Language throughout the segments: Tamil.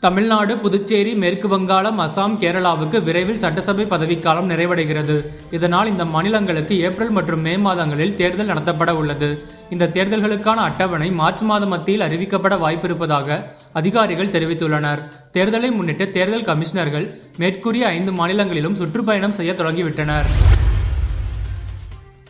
தமிழ்நாடு புதுச்சேரி மேற்கு வங்காளம் அசாம் கேரளாவுக்கு விரைவில் சட்டசபை பதவிக்காலம் நிறைவடைகிறது. இதனால் இந்த மாநிலங்களுக்கு ஏப்ரல் மற்றும் மே மாதங்களில் தேர்தல் நடத்தப்பட உள்ளது. இந்த தேர்தல்களுக்கான அட்டவணை மார்ச் மாத மத்தியில் அறிவிக்கப்பட வாய்ப்பிருப்பதாக அதிகாரிகள் தெரிவித்துள்ளனர். தேர்தலை முன்னிட்டு தேர்தல் கமிஷனர்கள் மேற்கூறிய ஐந்து மாநிலங்களிலும் சுற்றுப்பயணம் செய்ய தொடங்கிவிட்டனர்.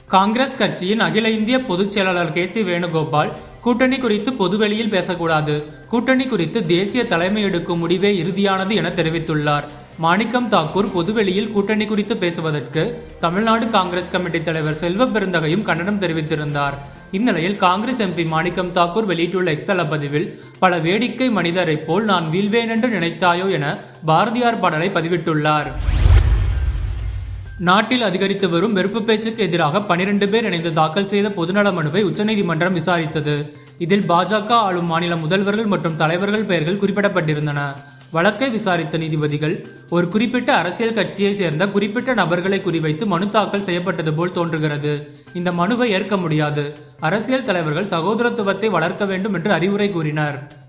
காங்கிரஸ் கட்சியின் அகில இந்திய பொதுச் செயலாளர் கே சி வேணுகோபால் கூட்டணி குறித்து பொதுவெளியில் பேசக்கூடாது. கூட்டணி குறித்து தேசிய தலைமை எடுக்கும் முடிவே இறுதியானது என தெரிவித்துள்ளார். மாணிக்கம் தாக்கூர் பொதுவெளியில் கூட்டணி குறித்து பேசுவதற்கு தமிழ்நாடு காங்கிரஸ் கமிட்டி தலைவர் செல்வ பெருந்தகையும் கண்டனம் தெரிவித்திருந்தார். இந்நிலையில் காங்கிரஸ் எம்பி மாணிக்கம் தாக்கூர் வெளியிட்டுள்ள எக்ஸ்தல பதிவில் பல வேடிக்கை மனிதரைப் போல் நான் வீழ்வேன் என்று நினைத்தாயோ என பாரதியார் பாடலை பதிவிட்டுள்ளார். நாட்டில் அதிகரித்து வரும் வெறுப்பு பேச்சுக்கு எதிராக பனிரெண்டு பேர் இணைந்து தாக்கல் செய்த பொதுநல மனுவை உச்சநீதிமன்றம் விசாரித்தது. இதில் பாஜக ஆளும் மாநில முதல்வர்கள் மற்றும் தலைவர்கள் பெயர்கள் குறிப்பிடப்பட்டிருந்தன. வழக்கை விசாரித்த நீதிபதிகள் ஒரு குறிப்பிட்ட அரசியல் கட்சியை சேர்ந்த குறிப்பிட்ட நபர்களை குறிவைத்து மனு தாக்கல் செய்யப்பட்டது போல் தோன்றுகிறது. இந்த மனுவை ஏற்க முடியாது. அரசியல் தலைவர்கள் சகோதரத்துவத்தை வளர்க்க வேண்டும் என்று அறிவுரை கூறினர்.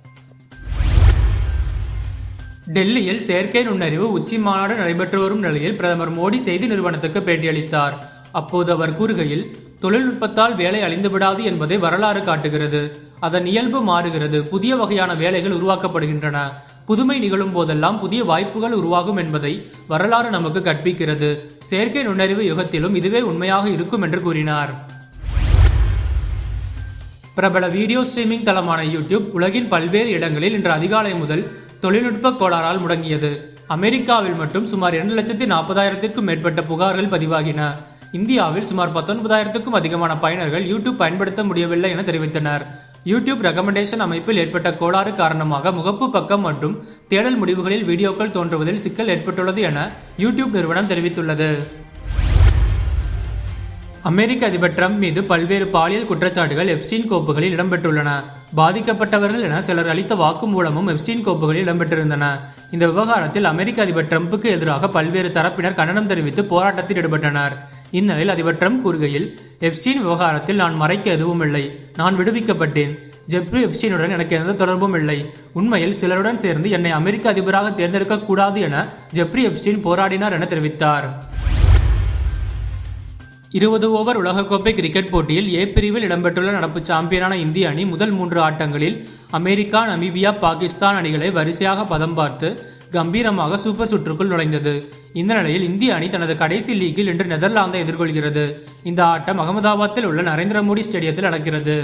டெல்லியில் செயற்கை நுண்ணறிவு உச்சி மாநாடு நடைபெற்று வரும் நிலையில் பிரதமர் மோடி செய்தி நிறுவனத்துக்கு பேட்டியளித்தார் அப்போது அவர் கூறுகையில் தொழில்நுட்பத்தால் வேலை அழிந்துவிடாது என்பதை வரலாறு காட்டுகிறது. அதன் இயல்பு மாறுகிறது. புதிய வகையான வேலைகள் உருவாக்கப்படுகின்றன. புதுமை நிகழும் போதெல்லாம் புதிய வாய்ப்புகள் உருவாகும் என்பதை வரலாறு நமக்கு கற்பிக்கிறது. செயற்கை நுண்ணறிவு யுகத்திலும் இதுவே உண்மையாக இருக்கும் என்று கூறினார். பிரபல வீடியோ ஸ்ட்ரீமிங் தளமான யூடியூப் உலகின் பல்வேறு இடங்களில் இன்று அதிகாலை முதல் தொழில்நுட்ப கோளாறால் முடங்கியது. அமெரிக்காவில் மட்டும் சுமார் இரண்டு லட்சத்தி நாற்பதாயிரத்திற்கும் மேற்பட்ட புகார்கள் பதிவாகின. இந்தியாவில் சுமார் பத்தொன்பதாயிரத்துக்கும் அதிகமான பயனர்கள் யூடியூப் பயன்படுத்த முடியவில்லை என தெரிவித்தனர். யூடியூப் ரெக்கமெண்டேஷன் அமைப்பில் ஏற்பட்ட கோளாறு காரணமாக முகப்பு பக்கம் மற்றும் தேடல் முடிவுகளில் வீடியோக்கள் தோன்றுவதில் சிக்கல் ஏற்பட்டுள்ளது என யூடியூப் நிறுவனம் தெரிவித்துள்ளது. அமெரிக்க அதிபர் ட்ரம்ப் மீது பல்வேறு பாலியல் குற்றச்சாட்டுகள் எப்ஸ்டீன் கோப்புகளில் இடம்பெற்றுள்ளன. பாதிக்கப்பட்டவர்கள் என சிலர் அளித்த வாக்குமூலமும் எப்ஸ்டீன் கோப்புகளில் இடம்பெற்றிருந்தன. இந்த விவகாரத்தில் அமெரிக்க அதிபர் ட்ரம்புக்கு எதிராக பல்வேறு தரப்பினர் கண்டனம் தெரிவித்து போராட்டத்தில் ஈடுபட்டனர். இந்நிலையில் அதிபர் ட்ரம்ப் கூறுகையில் எப்ஸ்டீன் விவகாரத்தில் நான் மறைக்க எதுவும் இல்லை. நான் விடுவிக்கப்பட்டேன். ஜெப்ரி எப்ஸ்டீனுடன் எனக்கு எந்த தொடர்பும் இல்லை. உண்மையில் சிலருடன் சேர்ந்து என்னை அமெரிக்க அதிபராக தேர்ந்தெடுக்கக்கூடாது என ஜெப்ரி எப்ஸ்டீன் போராடினார் என தெரிவித்தார். இருபது ஓவர் உலகக்கோப்பை கிரிக்கெட் போட்டியில் ஏ பிரிவில் இடம்பெற்றுள்ள நடப்பு சாம்பியனான இந்திய அணி முதல் மூன்று ஆட்டங்களில் அமெரிக்கா நமீபியா பாகிஸ்தான் அணிகளை வரிசையாக பதம் பார்த்து கம்பீரமாக சூப்பர் சுற்றுக்குள் நுழைந்தது. இந்த நிலையில் இந்திய அணி தனது கடைசி லீக்கில் இன்று நெதர்லாந்தை எதிர்கொள்கிறது. இந்த ஆட்டம் அகமதாபாத்தில் உள்ள நரேந்திர மோடி ஸ்டேடியத்தில் நடக்கிறது.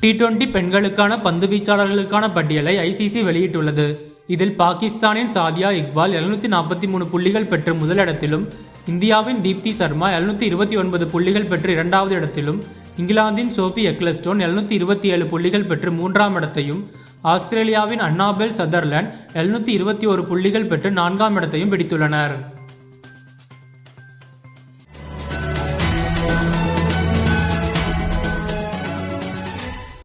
டி டுவெண்டி பெண்களுக்கான பந்து வீச்சாளர்களுக்கான பட்டியலை ஐசிசி வெளியிட்டுள்ளது. இதில் பாகிஸ்தானின் சாதியா இக்பால் எழுநூத்தி நாற்பத்தி மூணு புள்ளிகள் பெற்று முதலிடத்திலும் இந்தியாவின் தீப்தி சர்மா எழுநூத்தி இருபத்தி ஒன்பது புள்ளிகள் பெற்று இரண்டாவது இடத்திலும் இங்கிலாந்தின் சோஃபி எக்லஸ்டோன் எழுநூத்தி இருபத்தி ஏழு புள்ளிகள் பெற்று மூன்றாம் இடத்தையும் ஆஸ்திரேலியாவின் அன்னாபெல் சதர்லேண்ட் எழுநூத்தி இருபத்தி ஒரு புள்ளிகள் பெற்று நான்காம் இடத்தையும் பிடித்துள்ளனர்.